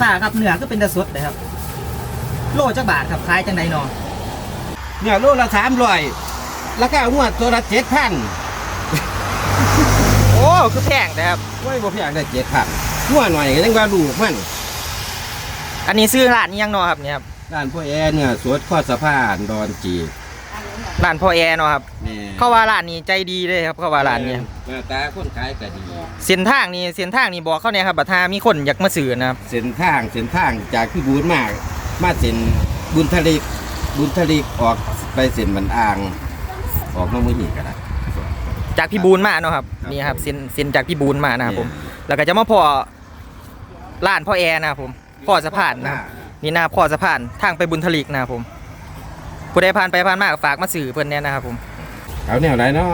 ค้าครับเนื้อก็เป็นตะสดเลยครับ โลจักบาทครับขายจังไดนอเนี่ยโลละสามร้อยราคาหัวตัวละเจ็ดพันโอ้คือแพงนะครับไม่บ่เพียงได้เจ็ดพันหัวหน่อยก็ยังว่าลูกมันอันนี้ซื้อร้านนี้ยังเนอครับเนี่ยครับ ด้านพ่อแอเนี่ยสวดข้อสะพานดอนจีบ ร้านพ่อแอร์เนาะครับแม่เขาว่าร้านนี้ใจดีเลยครับ เขาว่าร้านนี้หน้าตาคนขายก็ดี เส้นทางนี่เส้นทางนี่บอกเขาเนี่ยครับบัดทามีคนอยากมาซื้อนะครับ เส้นทางเส้นทางจากพี่บูนมาก มาเส้นบุญทะเลบุญทะเลออกไปเส้นบันอ่าง ออกมามือหีก็ได้จากพี่บูนมาเนาะครับครับนี่ครับเส้นเส้นจากพี่บูนมานะครับผมเนี่ยแล้วก็จะมาพอร้านพ่อแอร์นะครับผมพ่อสะพานนะครับนี่หน้าพ่อสะพานทางไปบุญทลิกนะครับผม ผู้ใดผ่านไปผ่านมาก็ฝากมาสื่อเพิ่นเนี่ยนะครับผมเอาแนวไหนเนาะ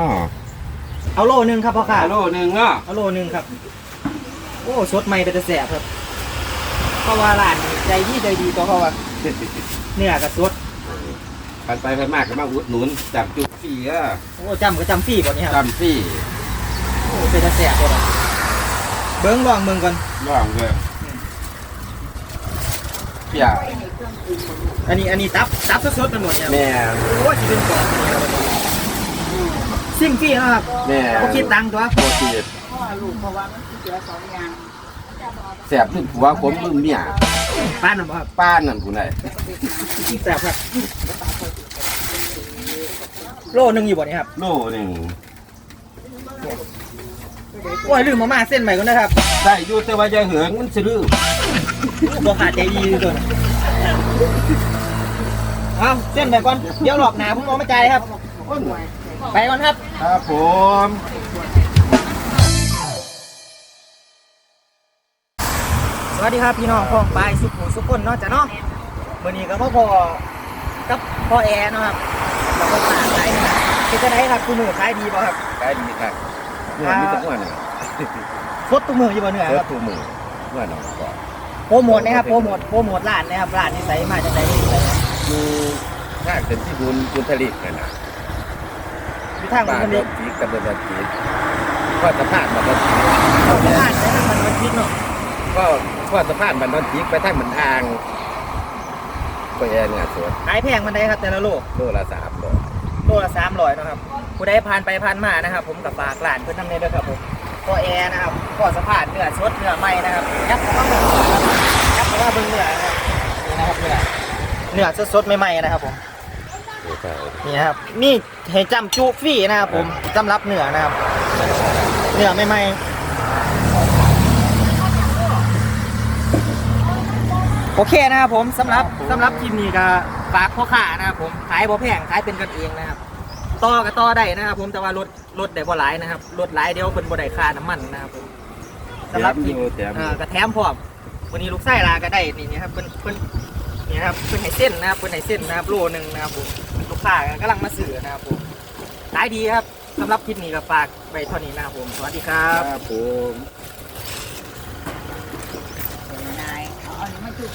เอาโลนึงครับพ่อค่ะ โลหนึ่งเนาะเอาโลนึงครับ โอ้สดใหม่เป็นตะแสบครับ เพราะว่าร้านใจดีใจดีตัวเขาว่าเนื้อกับสดปันไปไปมากก็มาอุดหนุนจับจุดฟรีก็โอ้จำก็จำฟรีบ่เนี่ยครับ จำฟรีโอ้เป็นตะแสบตัวละเบิ้งลองเบิ้งก่อนร่องเลย เปียกอันนี้อันนี้ตับตับสดๆกันหมดเนี่ยแม่โอ้ยสิเป็นกล่องนี่ครับซิ่งฟรีนะครับแม่บ่คิดตังค์ตัวโปรตีนลูกเพราะว่ามันเสียสองอย่างแสบขึ้นผัวผมมึงเมียป้านน่ะบ่ครับป้านนั่นผู้ใดแสบครับ โลนึงอยู่บ่เนี่ยครับ โลหนึ่ง โอ้ยลืมมาม่าเส้นใหม่ก่อนนะครับได้อยู่แต่ว่าจะเหิงมันสลือบ่ขาดใจดีตัวน่ะเอาเส้นไปก่อนเดี๋ยวหลอกหนาผมเอามาจ่ายครับ ไปก่อนครับ ครับผมสวัสดีครับพี่น้องพ้องปลายสุขหมูสุขคนเนาะจ้ะเนาะวันนี้ก็พ่อพอกับพ่อแอร์เนาะครับแล้วก็ฝากขายนี่เป็นจะได้ครับคุณมือขายดีป่ะครับขายดีครับ เมื่อมีแตะวันน่ะฟดตุ้มืออยู่บ่เหนือเลืคอรับตัวมือเมื่อหนอนก่อนโปรโมทนะครับโปรโมทโปรโมทร้านนะครับร้านนี้ใส่มาจากไหนนี่ใส่มีถ้าเป็นที่บุญบุญทะเลกันนะอยู่ทางบ้านมันดนี้อนจีกับดอนจีก็สะพานบันดอนจีเราจะร้านใช้ทางมันมันคิดเนาะก็ก็สะพานบันดอนจีไปทางมันอ่างก็แอนเนี่ยสวนขายแพงมันได้ครับแต่ละโลโลละสามดอกโลละสามร้อยนาะครับ ผู้ใดผ่านไปผ่านมานะครับ ผมกับฝากร้านเพื่อนทำในด้วยครับผมพ่อแอร์นะครับพ่อสะพานเนื้อสดเนื้อใหม่นะครับยับเข้าเบิ่งเนื้อครับยับเข้าเบิ่งเนื้อนะครับนี่นะครับเนื้อเนื้อสดๆใหม่ๆนะครับผมนี่นะครับนี่ให้จำจุฟรีนะครับ ผมจำรับเหนือนะครับเหนือใหม่ๆโอเคนะครับผมสำหรับสำหรับคลิปนี้ก็ฝากพ่อค้านะครับผมขายบ่แพงขายเป็นกันเองนะครับ ต่อก็ต่อได้นะครับผมแต่ว่ารถรถได้บ่หลายนะครับรถหลายเดียวเพิ่นบ่ได้ค่าน้ำมันนะครับผมสำหรับคลิปแถมอยู่อ่ากระแถมพร้อมวันนี้ลูกไส้ลาก็ได้นี่นะครับเพิ่นเพิ่นนี่นะครับเพิ่นให้เส้นนะครับเพิ่นให้เส้นนะครับโลนึงนะครับผมลูกค้ากำลังมาซื้อนะครับผมขายดีครับสำหรับคลิปนี้ก็ฝากไว้เท่านี้นะครับผมสวัสดีครับครับผมนายเอาอันนี้มาจุด